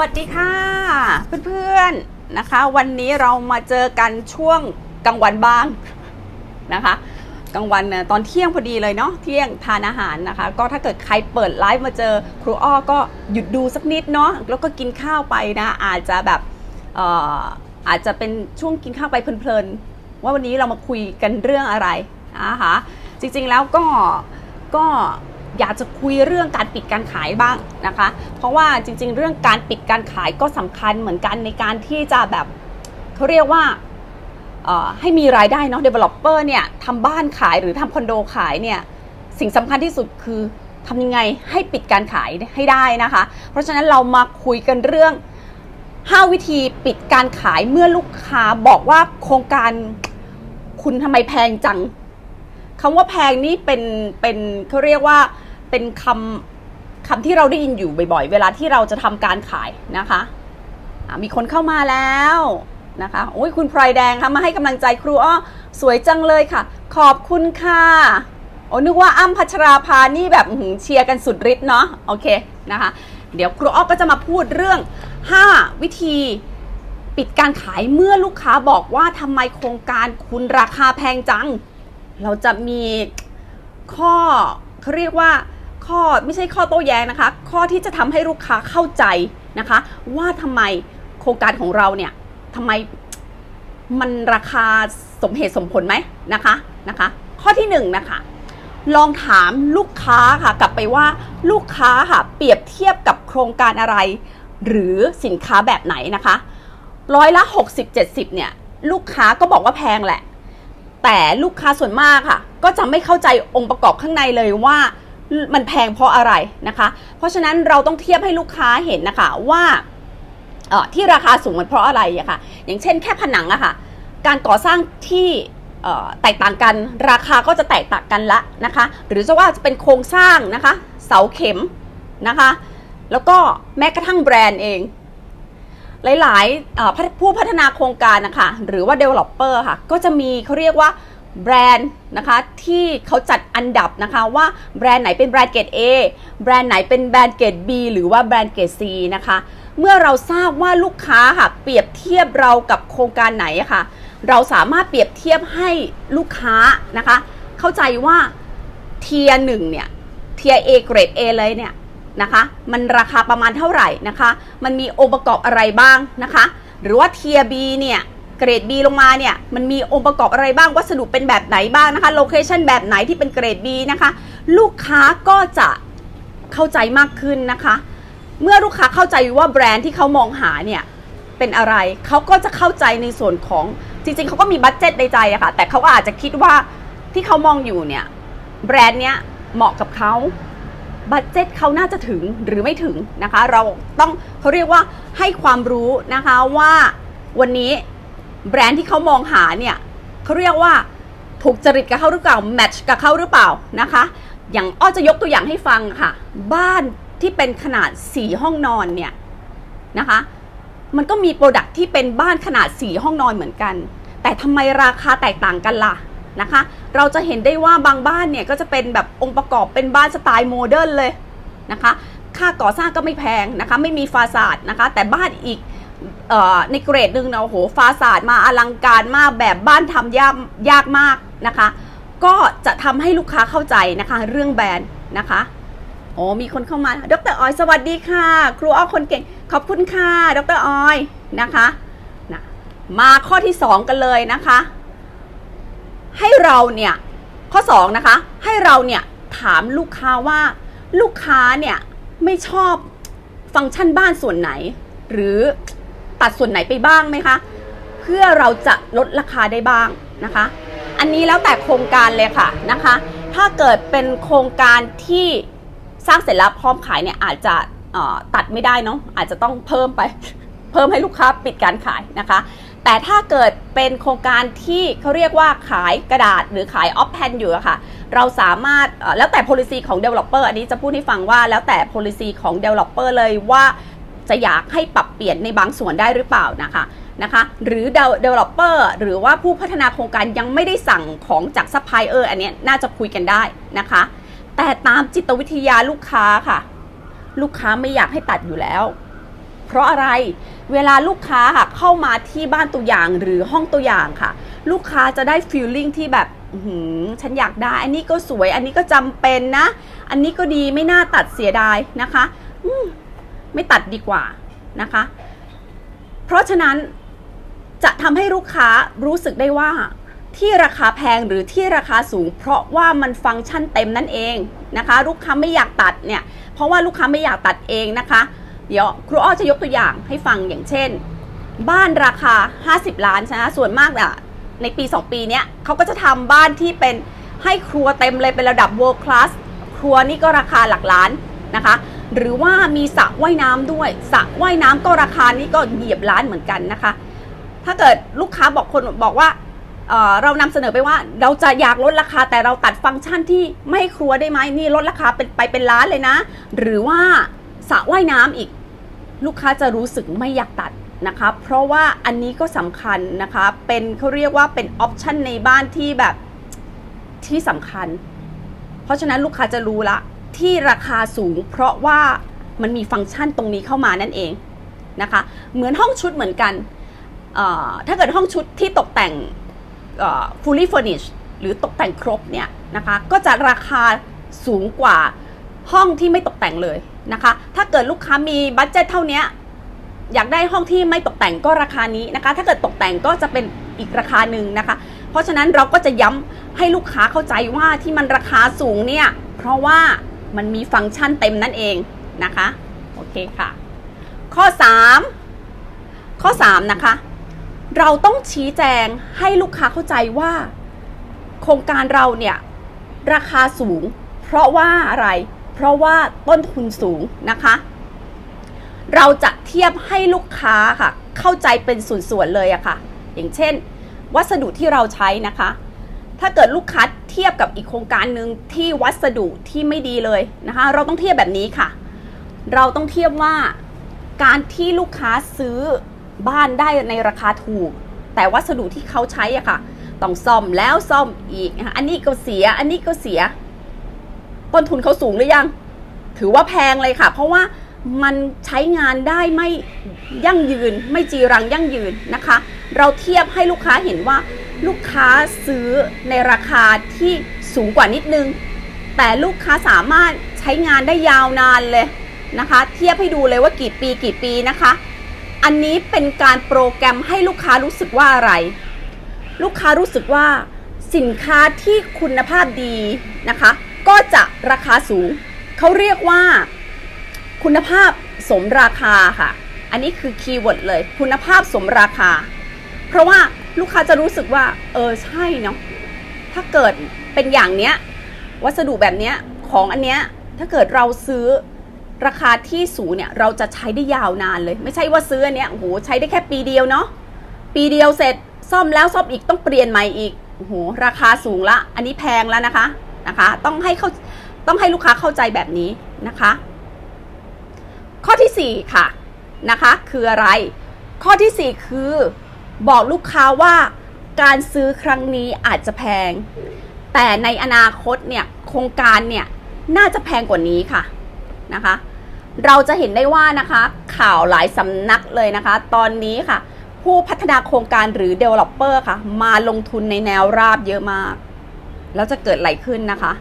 วัสดีค่ะ เพื่อนๆนะคะ วันนี้เรามาเจอกันช่วงกลางวันบ้างนะคะกลางวันตอนเที่ยงพอดีเลยเนาะเที่ยงทานอาหารนะคะ ก็ถ้าเกิดใครเปิดไลฟ์มาเจอครูอ้อก็หยุดดูสักนิดเนาะแล้วก็กินข้าวไปนะ อาจจะแบบเอ่ออาจจะเป็นช่วงกินข้าวไปเพลินๆว่าวันนี้เรามาคุยกันเรื่องอะไรนะคะจริงๆแล้วก็ก็ อยากจะคุยเรื่องการปิดการขายบ้างนะคะ เพราะว่าจริง ๆ เรื่องการปิดการขายก็สำคัญเหมือนกันในการที่จะแบบเขาเรียกว่าให้มีรายได้เนาะ developer เนี่ยทำบ้านขายหรือทำคอนโดขายเนี่ยสิ่งสำคัญที่สุดคือทำยังไงให้ปิดการขายให้ได้นะคะ เพราะฉะนั้นเรามาคุยกันเรื่อง 5 วิธีปิดการขายเมื่อลูกค้าบอกว่าโครงการคุณทำไมแพงจัง คำว่าแพงนี่เป็นเป็นเขาเรียกว่าเป็นคำคำที่เราได้ยินอยู่บ่อยๆ เวลาที่เราจะทำการขายนะคะะมีคนเข้ามาแล้วนะคะโอ้ยคุณพลอยแดงค่ะมาให้กำลังใจครูอ้อสวยจังเลยค่ะ ขอบคุณค่ะโอ้นึกว่าอ้ำพัชราภานี่แบบเชียร์กันสุดฤทธิ์เนาะโอเคนะคะ เดี๋ยวครูอ้อก็จะมาพูดเรื่อง 5 วิธีปิดการขายเมื่อลูกค้าบอกว่าทำไมโครงการคุณราคาแพงจัง เราจะมีข้อเขาเรียกว่าข้อไม่ใช่ข้อโต้แย้งนะคะ ข้อที่จะทำให้ลูกค้าเข้าใจนะคะ ว่าทำไมโครงการของเราเนี่ยทำไมมันราคาสมเหตุสมผลไหมนะคะนะคะ ข้อที่หนึ่งนะคะลองถามลูกค้าค่ะกลับไปว่าลูกค้าค่ะเปรียบเทียบกับโครงการอะไร หรือสินค้าแบบไหนนะคะร้อยละ 60-70เนี่ยลูกค้าก็บอกว่าแพงแหละ แต่ลูกค้าส่วนมากค่ะ ก็จะไม่เข้าใจองค์ประกอบข้างในเลยว่ามันแพงเพราะอะไรนะคะ เพราะฉะนั้นเราต้องเทียบให้ลูกค้าเห็นนะคะว่าที่ราคาสูงมันเพราะอะไรอะค่ะ อย่างเช่นแค่ผนังอะค่ะ การก่อสร้างที่แตกต่างกันราคาก็จะแตกต่างกันละนะคะ หรือจะว่าจะเป็นโครงสร้างนะคะ เสาเข็มนะคะ แล้วก็แม้กระทั่งแบรนด์เอง หลายๆผู้พัฒนาโครงการนะคะหรือว่า developer ค่ะก็จะมีเขาเรียกว่าแบรนด์นะคะที่เขาจัดอันดับนะคะว่าแบรนด์ไหนเป็นแบรนด์เกรด A แบรนด์ไหนเป็นแบรนด์เกรด B หรือว่าแบรนด์เกรด C นะคะเมื่อเราทราบว่าลูกค้าค่ะเปรียบเทียบเรากับโครงการไหนะค่ะ เราสามารถเปรียบเทียบให้ลูกค้านะคะ เข้าใจว่าเทียหนึ่งเนี่ยเทีย A เกรด A เลยเนี่ย นะคะ มันราคาประมาณเท่าไหร่นะคะ มันมีองค์ประกอบอะไรบ้างนะคะ หรือว่าเทียบ B เนี่ยเกรด B ลงมาเนี่ยมันมีองค์ประกอบอะไรบ้างวัสดุเป็นแบบไหนบ้างนะคะโลเคชันแบบไหนที่เป็นเกรด B นะคะ ลูกค้าก็จะเข้าใจมากขึ้นนะคะ เมื่อลูกค้าเข้าใจว่าแบรนด์ที่เขามองหาเนี่ยเป็นอะไรเขาก็จะเข้าใจในส่วนของจริงๆเขาก็มีบัตเจ็ตในใจอะค่ะแต่เขาก็อาจจะคิดว่าที่เขามองอยู่เนี่ยแบรนด์เนี้ยเหมาะกับเขา บัตเจ็ตเขาน่าจะถึงหรือไม่ถึงนะคะ เราต้องเขาเรียกว่าให้ความรู้นะคะว่าวันนี้แบรนด์ที่เขามองหาเนี่ยเขาเรียกว่าถูกจริตกับเขาหรือเปล่าแมทช์กับเขาหรือเปล่านะคะ อย่างอ้อจะยกตัวอย่างให้ฟังค่ะ บ้านที่เป็นขนาด 4 ห้องนอนเนี่ยนะคะมันก็มีโปรดักที่เป็นบ้านขนาด 4 ห้องนอนเหมือนกัน แต่ทำไมราคาแตกต่างกันล่ะ นะคะ เราจะเห็นได้ว่าบางบ้านเนี่ยก็จะเป็นแบบองค์ประกอบเป็นบ้านสไตล์โมเดิร์นเลยนะคะ ค่าก่อสร้างก็ไม่แพงนะคะ ไม่มีฟาสาดนะคะ แต่บ้านอีกออในเกรดหนึ่งนะโอ้โหฟาสาดมาอลังการมากแบบบ้านทำยากยากมากนะคะ ก็จะทำให้ลูกค้าเข้าใจนะคะ เรื่องแบรนด์นะคะโอ้มีคนเข้ามา ดรออย สวัสดีค่ะ ครูอ้อคนเก่ง ขอบคุณค่ะ ดรออย นะคะนะมาข้อที่ 2 กันเลยนะคะ ให้เราเนี่ยข้อ2นะคะให้เราเนี่ยถามลูกค้าว่าลูกค้าเนี่ยไม่ชอบฟังก์ชันบ้านส่วนไหน หรือตัดส่วนไหนไปบ้างไหมคะเพื่อเราจะลดราคาได้บ้างนะคะ อันนี้แล้วแต่โครงการเลยค่ะนะคะ ถ้าเกิดเป็นโครงการที่สร้างเสร็จแล้วพร้อมขายเนี่ยอาจจะตัดไม่ได้เนาะอาจจะต้องเพิ่มไป เพิ่มให้ลูกค้าปิดการขายนะคะ แต่ถ้าเกิดเป็นโครงการที่เขาเรียกว่าขายกระดาษหรือขายออฟแพนอยู่อะค่ะ เราสามารถแล้วแต่ policy ของ developer อันนี้จะพูดให้ฟังว่าแล้วแต่ policy ของ developer เลยว่าจะอยากให้ปรับเปลี่ยนในบางส่วนได้หรือเปล่านะคะนะคะหรือ developer หรือว่าผู้พัฒนาโครงการยังไม่ได้สั่งของจาก supplier อันนี้น่าจะคุยกันได้นะคะ แต่ตามจิตวิทยาลูกค้าค่ะ ลูกค้าไม่อยากให้ตัดอยู่แล้ว เพราะอะไรเวลาลูกค้าค่ะเข้ามาที่บ้านตัวอย่างหรือห้องตัวอย่างค่ะ ลูกค้าจะได้ฟีลลิ่งที่แบบหืฉันอยากได้ อันนี้ก็สวย อันนี้ก็จำเป็นนะ อันนี้ก็ดีไม่น่าตัดเสียดายนะคะอืมไม่ตัดดีกว่านะคะ เพราะฉะนั้นจะทำให้ลูกค้ารู้สึกได้ว่าที่ราคาแพงหรือที่ราคาสูง เพราะว่ามันฟังก์ชันเต็มนั่นเองนะคะ ลูกค้าไม่อยากตัดเนี่ย เพราะว่าลูกค้าไม่อยากตัดเองนะคะ เดี๋ยวครูอ้อจะยกตัวอย่างให้ฟังอย่างเช่น บ้านราคา 50 ล้านใช่ไหมส่วนมากอะในปี 2 ปีเนี้ยเขาก็จะทำบ้านที่เป็นให้ครัวเต็มเลยเป็นระดับ world class ครัวนี่ก็ราคาหลักล้านนะคะ หรือว่ามีสระว่ายน้ำด้วยสระว่ายน้ำก็ราคานี้ก็เหยียบล้านเหมือนกันนะคะ ถ้าเกิดลูกค้าบอกคนบอกว่าเเรานำเสนอไปว่าเราจะอยากลดราคาแต่เราตัดฟังก์ชันที่ไม่ให้ครัวได้ไหมนี่ลดราคาเป็นไปเป็นล้านเลยนะ หรือว่า สระว่ายน้ำอีก ลูกค้าจะรู้สึกไม่อยากตัดนะคะเพราะว่าอันนี้ก็สำคัญนะคะเป็นเขาเรียกว่าเป็นออปชันในบ้านที่แบบที่สำคัญ เพราะฉะนั้นลูกค้าจะรู้ละที่ราคาสูง เพราะว่ามันมีฟังก์ชันตรงนี้เข้ามานั่นเองนะคะเหมือนห้องชุดเหมือนกัน ถ้าเกิดห้องชุดที่ตกแต่ง fully furnished หรือตกแต่งครบเนี่ยนะคะก็จะราคาสูงกว่าห้องที่ไม่ตกแต่งเลย นะคะ ถ้าเกิดลูกค้ามีบัตเจ็ตเท่านี้อยากได้ห้องที่ไม่ตกแต่งก็ราคานี้นะคะ ถ้าเกิดตกแต่งก็จะเป็นอีกราคาหนึ่งนะคะ เพราะฉะนั้นเราก็จะย้ำให้ลูกค้าเข้าใจว่าที่มันราคาสูงเนี่ย เพราะว่ามันมีฟังก์ชันเต็มนั่นเองนะคะ โอเคค่ะ ข้อ 3 ข้อ 3 นะคะ เราต้องชี้แจงให้ลูกค้าเข้าใจว่า โครงการเราเนี่ย ราคาสูง เพราะว่าอะไร เพราะว่าต้นทุนสูงนะคะ เราจะเทียบให้ลูกค้าค่ะ เข้าใจเป็นส่วนๆเลยอะค่ะ อย่างเช่น วัสดุที่เราใช้นะคะ ถ้าเกิดลูกค้าเทียบกับอีกโครงการหนึ่งที่วัสดุที่ไม่ดีเลยนะคะ เราต้องเทียบแบบนี้ค่ะ เราต้องเทียบว่าการที่ลูกค้าซื้อบ้านได้ในราคาถูก แต่วัสดุที่เขาใช้อะค่ะ ต้องซ่อมแล้วซ่อมอีกนะคะอันนี้ก็เสีย อันนี้ก็เสีย ต้นทุนเขาสูงหรือยัง ถือว่าแพงเลยค่ะ เพราะว่ามันใช้งานได้ไม่ยั่งยืน ไม่จีรังยั่งยืนนะคะ เราเทียบให้ลูกค้าเห็นว่าลูกค้าซื้อในราคาที่สูงกว่านิดนึง แต่ลูกค้าสามารถใช้งานได้ยาวนานเลยนะคะ เทียบให้ดูเลยว่ากี่ปีกี่ปีนะคะ อันนี้เป็นการโปรแกรมให้ลูกค้ารู้สึกว่าอะไร ลูกค้ารู้สึกว่าสินค้าที่คุณภาพดีนะคะ ก็จะราคาสูง เขาเรียกว่าคุณภาพสมราคาค่ะ อันนี้คือคีย์เวิร์ดเลย คุณภาพสมราคา เพราะว่าลูกค้าจะรู้สึกว่า เออใช่เนาะถ้าเกิดเป็นอย่างเนี้ย วัสดุแบบเนี้ยของอันเนี้ยถ้าเกิดเราซื้อราคาที่สูงเนี่ยเราจะใช้ได้ยาวนานเลย ไม่ใช่ว่าซื้ออันเนี้ยโอ้โหใช้ได้แค่ปีเดียวเนาะปีเดียวเสร็จซ่อมแล้วซ่อมอีกต้องเปลี่ยนใหม่อีกโอ้โหราคาสูงละ อันนี้แพงแล้วนะคะ นะคะ ต้องให้เขาต้องให้ลูกค้าเข้าใจแบบนี้นะคะ ข้อที่ 4 ค่ะนะคะ คืออะไร ข้อที่ 4 คือบอกลูกค้าว่าการซื้อครั้งนี้อาจจะแพง แต่ในอนาคตเนี่ยโครงการเนี่ยน่าจะแพงกว่านี้ค่ะนะคะ เราจะเห็นได้ว่านะคะข่าวหลายสำนักเลยนะคะ ตอนนี้ค่ะ ผู้พัฒนาโครงการหรือ Developer ค่ะ มาลงทุนในแนวราบเยอะมาก แล้วจะเกิดอะไรขึ้นนะคะ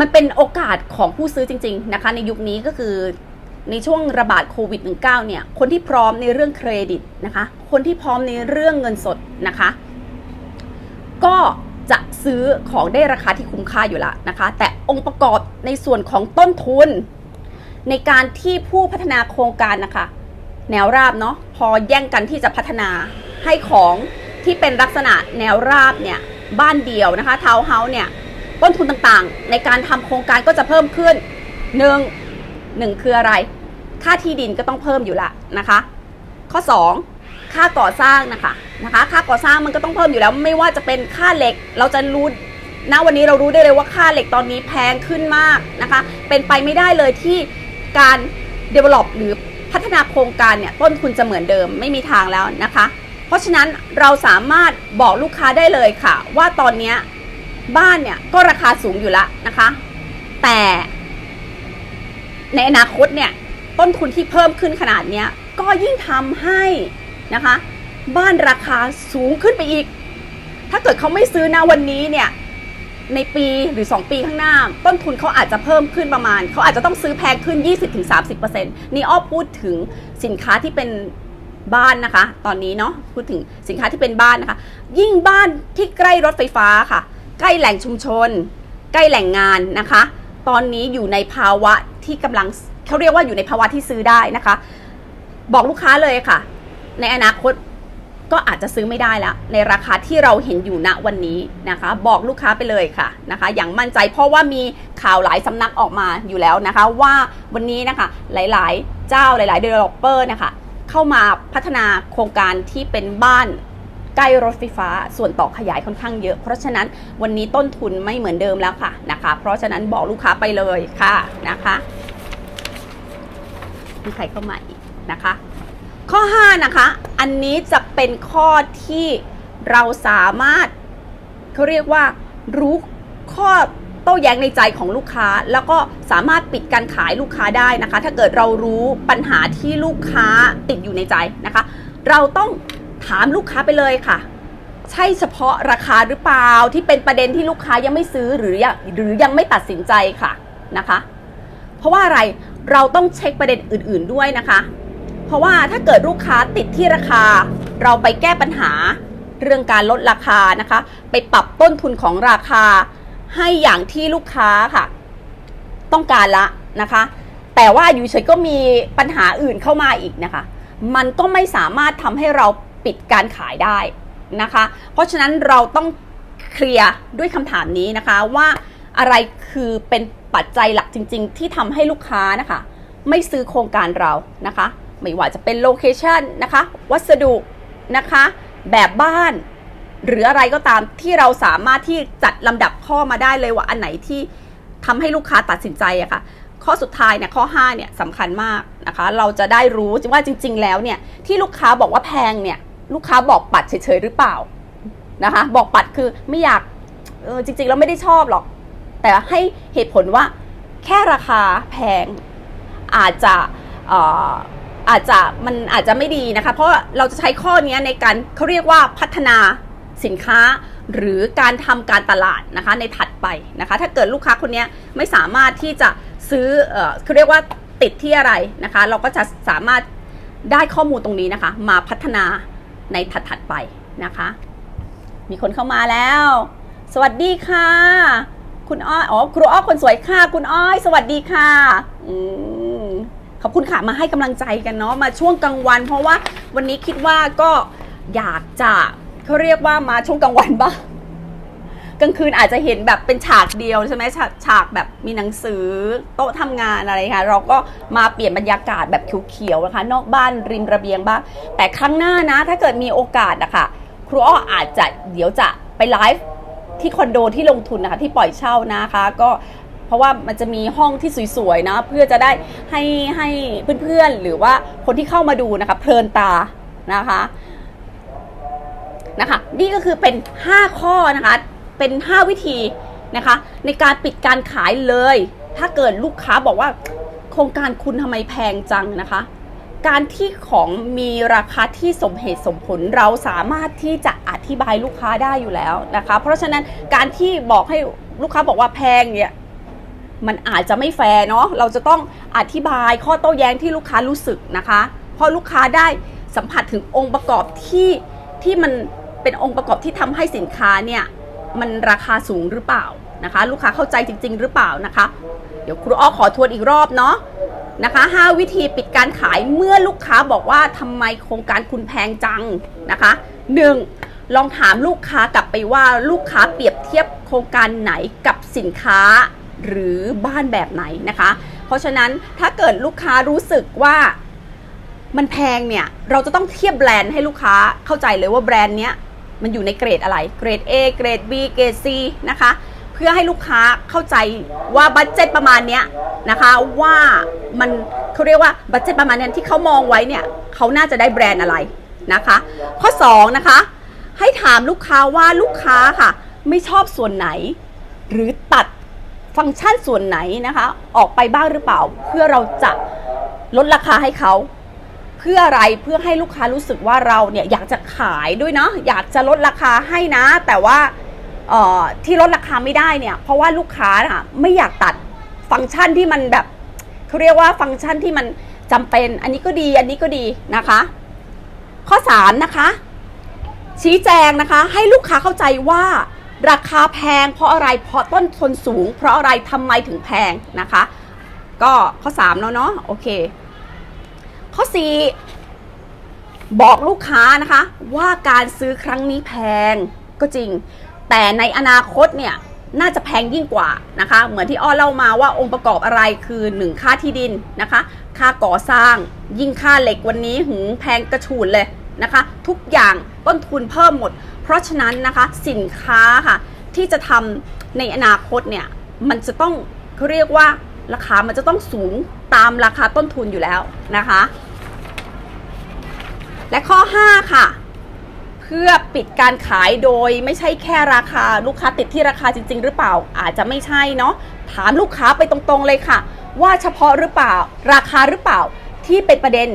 มันเป็นโอกาสของผู้ซื้อจริง ๆ นะคะ ในยุคนี้ก็คือในช่วงระบาดโควิด -19 เนี่ย คนที่พร้อมในเรื่องเครดิตนะคะ คนที่พร้อมในเรื่องเงินสดนะคะ ก็จะซื้อของได้ราคาที่คุ้มค่าอยู่ล้วนะคะ แต่องค์ประกอบในส่วนของต้นทุน ในการที่ผู้พัฒนาโครงการนะคะ แนวราบเนาะพอแย่งกันที่จะพัฒนาให้ของที่เป็นลักษณะแนวราบเนี่ย บ้านเดี่ยวนะคะทาวน์เฮาส์เนี่ยต้นทุนต่างๆ ในการทำโครงการก็จะเพิ่มขึ้นหนึ่งหนึ่งคืออะไร ค่าที่ดินก็ต้องเพิ่มอยู่ละนะคะ ข้อ 2 ค่าก่อสร้างนะคะนะคะ ค่าก่อสร้างมันก็ต้องเพิ่มอยู่แล้ว ไม่ว่าจะเป็นค่าเหล็กเราจะรู้ณวันนี้เรารู้ได้เลยว่าค่าเหล็กตอนนี้แพงขึ้นมากนะคะ เป็นไปไม่ได้เลยที่การ develop หรือพัฒนาโครงการเนี่ยต้นทุนจะเหมือนเดิมไม่มีทางแล้วนะคะ เพราะฉะนั้นเราสามารถบอกลูกค้าได้เลยค่ะ ว่าตอนนี้บ้านเนี่ยก็ราคาสูงอยู่แล้วนะคะ แต่ในอนาคตเนี่ยต้นทุนที่เพิ่มขึ้นขนาดนี้ก็ยิ่งทำให้นะคะ บ้านราคาสูงขึ้นไปอีก ถ้าเกิดเขาไม่ซื้อนะวันนี้เนี่ยในปีหรือ 2 ปีข้างหน้า ต้นทุนเขาอาจจะเพิ่มขึ้นประมาณ เขาอาจจะต้องซื้อแพงขึ้น 20-30%นี่อ้อพูดถึงสินค้าที่เป็น บ้านนะคะ ตอนนี้เนาะพูดถึงสินค้าที่เป็นบ้านนะคะ ยิ่งบ้านที่ใกล้รถไฟฟ้าค่ะ ใกล้แหล่งชุมชน ใกล้แหล่งงานนะคะ ตอนนี้อยู่ในภาวะที่กำลังเขาเรียกว่าอยู่ในภาวะที่ซื้อได้นะคะ บอกลูกค้าเลยค่ะ ในอนาคตก็อาจจะซื้อไม่ได้แล้ว ในราคาที่เราเห็นอยู่ณวันนี้นะคะ บอกลูกค้าไปเลยค่ะนะคะ อย่างมั่นใจเพราะว่ามีข่าวหลายสำนักออกมาอยู่แล้วนะคะ ว่าวันนี้นะคะหลายๆ เจ้าหลายๆ developer นะคะ เข้ามาพัฒนาโครงการที่เป็นบ้านใกล้รถไฟฟ้าส่วนต่อขยายค่อนข้างเยอะ เพราะฉะนั้นวันนี้ต้นทุนไม่เหมือนเดิมแล้วค่ะนะคะ เพราะฉะนั้นบอกลูกค้าไปเลยค่ะนะคะมีใครเข้ามาอีกนะคะ ข้อ 5 นะคะ อันนี้จะเป็นข้อที่เราสามารถเขาเรียกว่ารู้ข้อ โต้แย้งในใจของลูกค้า แล้วก็สามารถปิดการขายลูกค้าได้นะคะ ถ้าเกิดเรารู้ปัญหาที่ลูกค้าติดอยู่ในใจนะคะ เราต้องถามลูกค้าไปเลยค่ะ ใช่เฉพาะราคาหรือเปล่าที่เป็นประเด็นที่ลูกค้ายังไม่ซื้อหรือยังหรือยังไม่ตัดสินใจค่ะนะคะ เพราะว่าอะไรเราต้องเช็คประเด็นอื่น ๆด้วยนะคะ เพราะว่าถ้าเกิดลูกค้าติดที่ราคา เราไปแก้ปัญหาเรื่องการลดราคานะคะ ไปปรับต้นทุนของราคา ให้อย่างที่ลูกค้าค่ะ ต้องการละนะคะ แต่ว่าอยู่เฉยก็มีปัญหาอื่นเข้ามาอีกนะคะ มันก็ไม่สามารถทำให้เราปิดการขายได้นะคะ เพราะฉะนั้นเราต้องเคลียร์ด้วยคำถามนี้นะคะว่าอะไรคือเป็นปัจจัยหลักจริง ๆ ที่ทำให้ลูกค้านะคะ ไม่ซื้อโครงการเรานะคะ ไม่ว่าจะเป็นโลเคชันนะคะ วัสดุนะคะ แบบบ้าน หรืออะไรก็ตามที่เราสามารถที่จัดลำดับข้อมาได้เลยว่าอันไหนที่ทำให้ลูกค้าตัดสินใจอะค่ะ ข้อสุดท้ายเนี่ยข้อ5เนี่ยสำคัญมากนะคะ เราจะได้รู้ว่าจริง ๆ แล้วเนี่ยที่ลูกค้าบอกว่าแพงเนี่ยลูกค้าบอกปัดเฉยๆหรือเปล่านะคะ บอกปัดคือไม่อยากเออจริงๆแล้วไม่ได้ชอบหรอก แต่ให้เหตุผลว่าแค่ราคาแพงอาจจะอาจจะมันอาจจะไม่ดีนะคะ เพราะเราจะใช้ข้อนี้ในการเขาเรียกว่าพัฒนา สินค้าหรือการทำการตลาดนะคะในถัดไปนะคะ ถ้าเกิดลูกค้าคนนี้ไม่สามารถที่จะซื้อเอ่อเขาเรียกว่าติดที่อะไรนะคะ เราก็จะสามารถได้ข้อมูลตรงนี้นะคะ มาพัฒนาในถัดๆไปนะคะ มีคนเข้ามาแล้ว สวัสดีค่ะ คุณอ้อยอ๋อครูอ้อยคนสวยค่ะ คุณอ้อย สวัสดีค่ะอืมขอบคุณค่ะมาให้กำลังใจกันเนาะมาช่วงกลางวัน เพราะว่าวันนี้คิดว่าก็อยากจะ เขาเรียกว่ามาช่วงกลางวันบ้างกลางคืนอาจจะเห็นแบบเป็นฉากเดียวใช่ไหมฉากฉากแบบมีหนังสือโต๊ะทำงานอะไรค่ะ เราก็มาเปลี่ยนบรรยากาศแบบเขียวๆนะคะ นอกบ้านริมระเบียงบ้าง แต่ครั้งหน้านะ ถ้าเกิดมีโอกาสนะคะครูอ้ออาจจะเดี๋ยวจะไปไลฟ์ที่คอนโดที่ลงทุนนะคะที่ปล่อยเช่านะคะ ก็เพราะว่ามันจะมีห้องที่สวยๆนะ เพื่อจะได้ให้ให้เพื่อนๆหรือว่าคนที่เข้ามาดูนะคะเพลินตานะคะ นะคะ นี่ก็คือเป็น 5 ข้อนะคะ เป็น 5 วิธีนะคะ ในการปิดการขายเลย ถ้าเกิดลูกค้าบอกว่าโครงการคุณทำไมแพงจังนะคะ การที่ของมีราคาที่สมเหตุสมผลเราสามารถที่จะอธิบายลูกค้าได้อยู่แล้วนะคะ เพราะฉะนั้นการที่บอกให้ลูกค้าบอกว่าแพงเนี่ยมันอาจจะไม่แฟร์เนาะ เราจะต้องอธิบายข้อโต้แย้งที่ลูกค้ารู้สึกนะคะ เพราะลูกค้าได้สัมผัสถึงองค์ประกอบที่ที่มัน เป็นองค์ประกอบที่ทำให้สินค้าเนี่ยมันราคาสูงหรือเปล่านะคะ ลูกค้าเข้าใจจริง ๆ หรือเปล่านะคะ เดี๋ยวครูอ้อขอทวนอีกรอบเนาะนะคะ 5 วิธีปิดการขายเมื่อลูกค้าบอกว่าทำไมโครงการคุณแพงจังนะคะ 1. ลองถามลูกค้ากลับไปว่าลูกค้าเปรียบเทียบโครงการไหนกับสินค้าหรือบ้านแบบไหนนะคะ เพราะฉะนั้นถ้าเกิดลูกค้ารู้สึกว่ามันแพงเนี่ย เราจะต้องเทียบแบรนด์ให้ลูกค้าเข้าใจเลยว่าแบรนด์เนี้ย มันอยู่ในเกรดอะไร เกรด A เกรด B เกรด C นะคะ เพื่อให้ลูกค้าเข้าใจว่าบัตเจ็ตประมาณเนี้ยนะคะว่ามันเขาเรียกว่าบัตเจ็ตประมาณนี้ที่เขามองไว้เนี่ยเขาน่าจะได้แบรนด์อะไรนะคะ ข้อ2นะคะให้ถามลูกค้าว่าลูกค้าค่ะ ไม่ชอบส่วนไหน หรือตัดฟังก์ชันส่วนไหนนะคะ ออกไปบ้างหรือเปล่า เพื่อเราจะลดราคาให้เขา พื่ออะไรเพื่อให้ลูกค้ารู้สึกว่าเราเนี่ยอยากจะขายด้วยเนาะอยากจะลดราคาให้นะ แต่ว่าที่ลดราคาไม่ได้เนี่ย เพราะว่าลูกค้าน่ะไม่อยากตัดฟังก์ชันที่มันแบบเขาเรียกว่าฟังก์ชันที่มันจำเป็น อันนี้ก็ดีอันนี้ก็ดีนะคะ ข้อ3นะคะ ชี้แจงนะคะ ให้ลูกค้าเข้าใจว่าราคาแพงเพราะอะไรเพราะต้นทุนสูง เพราะอะไรทำไมถึงแพงนะคะ ก็ข้อ3แล้วเนาะโอเค ข้อ 4 บอกลูกค้านะคะ ว่าการซื้อครั้งนี้แพงก็จริง แต่ในอนาคตเนี่ยน่าจะแพงยิ่งกว่านะคะ เหมือนที่อ้อเล่ามาว่าองค์ประกอบอะไรคือ 1 ค่าที่ดินนะคะ ค่าก่อสร้าง ยิ่งค่าเหล็กวันนี้หืงแพงกระฉูดเลยนะคะ ทุกอย่างต้นทุนเพิ่มหมด เพราะฉะนั้นนะคะสินค้าค่ะที่จะทำในอนาคตเนี่ยมันจะต้องเขาเรียกว่าราคามันจะต้องสูงตามราคาต้นทุนอยู่แล้วนะคะ และข้อ 5 ค่ะ เพื่อปิดการขายโดยไม่ใช่แค่ราคาลูกค้าติดที่ราคาจริง ๆ หรือเปล่าอาจจะไม่ใช่เนาะถามลูกค้าไปตรงๆเลยค่ะ ว่าเฉพาะหรือเปล่า ราคาหรือเปล่าที่เป็นประเด็น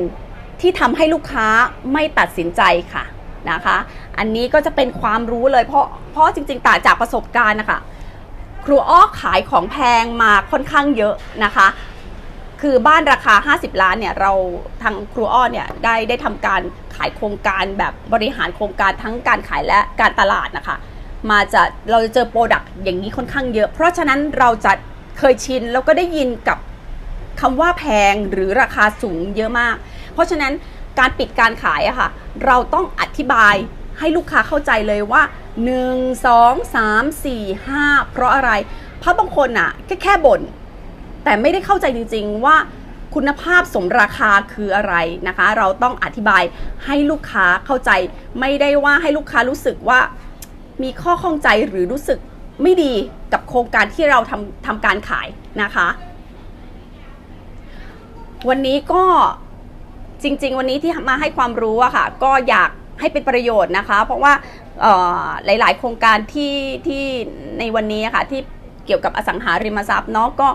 ที่ทำให้ลูกค้าไม่ตัดสินใจค่ะนะคะ อันนี้ก็จะเป็นความรู้เลยเพราะเพราะจริงๆต่างจากประสบการณ์นะคะครูอ้อขายของแพงมาค่อนข้างเยอะนะคะ คือบ้านราคา 50 ล้านเนี่ยเราทางครูอ้อเนี่ยได้ได้ทำการขายโครงการแบบบริหารโครงการทั้งการขายและการตลาดนะคะ มาจะเราจะเจอโปรดักต์อย่างนี้ค่อนข้างเยอะ เพราะฉะนั้นเราจะเคยชินแล้วก็ได้ยินกับคำว่าแพงหรือราคาสูงเยอะมาก เพราะฉะนั้นการปิดการขายอะค่ะ เราต้องอธิบายให้ลูกค้าเข้าใจเลยว่า 1 2 3 4 5 เพราะอะไร เพราะบางคนอะแค่แค่บ่น แต่ไม่ได้เข้าใจจริง ๆ ว่าคุณภาพสมราคาคืออะไรนะคะ เราต้องอธิบายให้ลูกค้าเข้าใจ ไม่ได้ว่าให้ลูกค้ารู้สึกว่ามีข้อข้องใจหรือรู้สึกไม่ดีกับโครงการที่เราทำทำการขายนะคะ วันนี้ก็จริง ๆ วันนี้ที่มาให้ความรู้อะค่ะ ก็อยากให้เป็นประโยชน์นะคะ เพราะว่าหลายๆ โครงการที่ที่ในวันนี้อะค่ะที่เกี่ยวกับอสังหาริมทรัพย์เนาะก็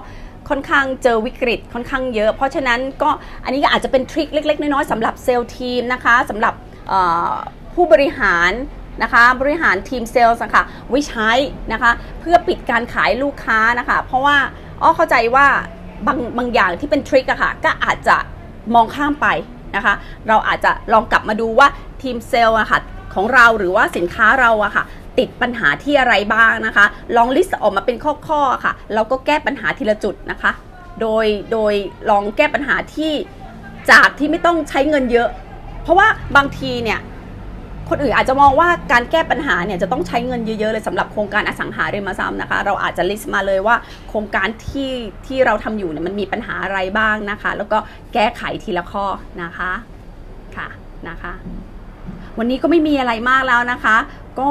ค่อนข้างเจอวิกฤตค่อนข้างเยอะ เพราะฉะนั้นก็อันนี้ก็อาจจะเป็นทริคเล็ก ๆ น้อยๆสำหรับเซลล์ทีมนะคะสำหรับผู้บริหารนะคะบริหารทีมเซลล์นะคะไว้ใช้นะคะเพื่อปิดการขายลูกค้านะคะเพราะว่าอ้อเข้าใจว่าบางบางอย่างที่เป็นทริคอะค่ะก็อาจจะมองข้ามไปนะคะเราอาจจะลองกลับมาดูว่าทีมเซลล์อะค่ะของเราหรือว่าสินค้าเราอะค่ะ ติดปัญหาที่อะไรบ้างนะคะ ลองลิสต์ออกมาเป็นข้อๆค่ะ แล้วก็แก้ปัญหาทีละจุดนะคะ โดยโดยลองแก้ปัญหาที่จากที่ไม่ต้องใช้เงินเยอะ เพราะว่าบางทีเนี่ยคนอื่นอาจจะมองว่าการแก้ปัญหาเนี่ยจะต้องใช้เงินเยอะๆเลยสำหรับโครงการอสังหาริมทรัพย์นะคะ เราอาจจะลิสต์มาเลยว่า โครงการที่ที่เราทำอยู่เนี่ยมันมีปัญหาอะไรบ้างนะคะ แล้วก็แก้ไขทีละข้อนะคะค่ะนะคะ วันนี้ก็ไม่มีอะไรมากแล้วนะคะ ก็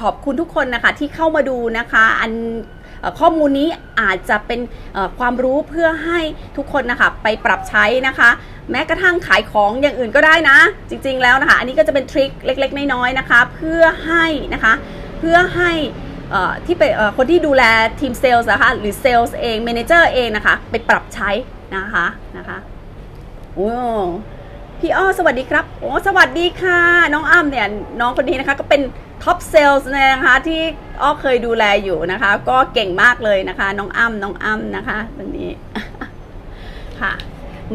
ขอบคุณทุกคนนะคะที่เข้ามาดูนะคะ อันข้อมูลนี้อาจจะเป็นความรู้เพื่อให้ทุกคนนะคะไปปรับใช้นะคะ แม้กระทั่งขายของอย่างอื่นก็ได้นะ จริงๆแล้วนะคะ อันนี้ก็จะเป็นทริคเล็กๆ น้อยๆนะคะ เพื่อให้นะคะเพื่อให้ที่เป็นคนที่ดูแลทีมเซลล์นะคะหรือเซลล์เองเมนเจอร์เองนะคะ ไปปรับใช้นะคะนะคะโอ้พี่อ้อสวัสดีครับโอ้สวัสดีค่ะ น้องอ้ำเนี่ยน้องคนนี้นะคะก็เป็น ท็อปเซลล์นะคะที่อ้อเคยดูแลอยู่นะคะ ก็เก่งมากเลยนะคะ น้องอ้ำน้องอ้ำนะคะวันนี้ค่ะ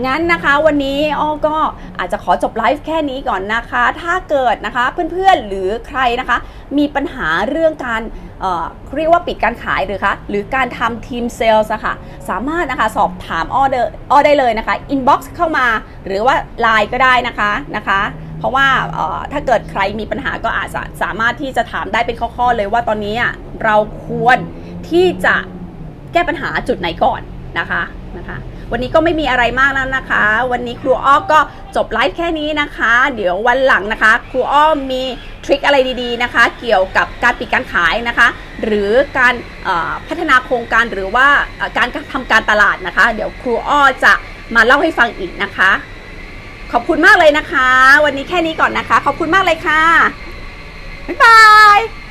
งั้นนะคะวันนี้อ้อก็อาจจะขอจบไลฟ์แค่นี้ก่อนนะคะ ถ้าเกิดนะคะเพื่อนๆหรือใครนะคะ มีปัญหาเรื่องการเอ่อเรียกว่าปิดการขายหรือคะหรือการทำทีมเซลล์ะค่ะสามารถนะคะสอบถามอ้อเดอ้อได้เลยนะคะอินบ็อกซ์เข้ามาหรือว่าไลน์ก็ได้นะคะนะคะ เพราะว่าถ้าเกิดใครมีปัญหาก็อาจจะสามารถที่จะถามได้เป็นข้อๆเลยว่าตอนนี้เราควรที่จะแก้ปัญหาจุดไหนก่อนนะคะนะคะวันนี้ก็ไม่มีอะไรมากแล้วนะคะ วันนี้ครูอ้อก็จบไลฟ์แค่นี้นะคะ เดี๋ยววันหลังนะคะ ครูอ้อมีทริคอะไรดีๆนะคะ เกี่ยวกับการปิดการขายนะคะ หรือการพัฒนาโครงการหรือว่าการทำการตลาดนะคะ เดี๋ยวครูอ้อจะมาเล่าให้ฟังอีกนะคะ ขอบคุณมากเลยนะคะ วันนี้แค่นี้ก่อนนะคะ ขอบคุณมากเลยค่ะบ๊ายบาย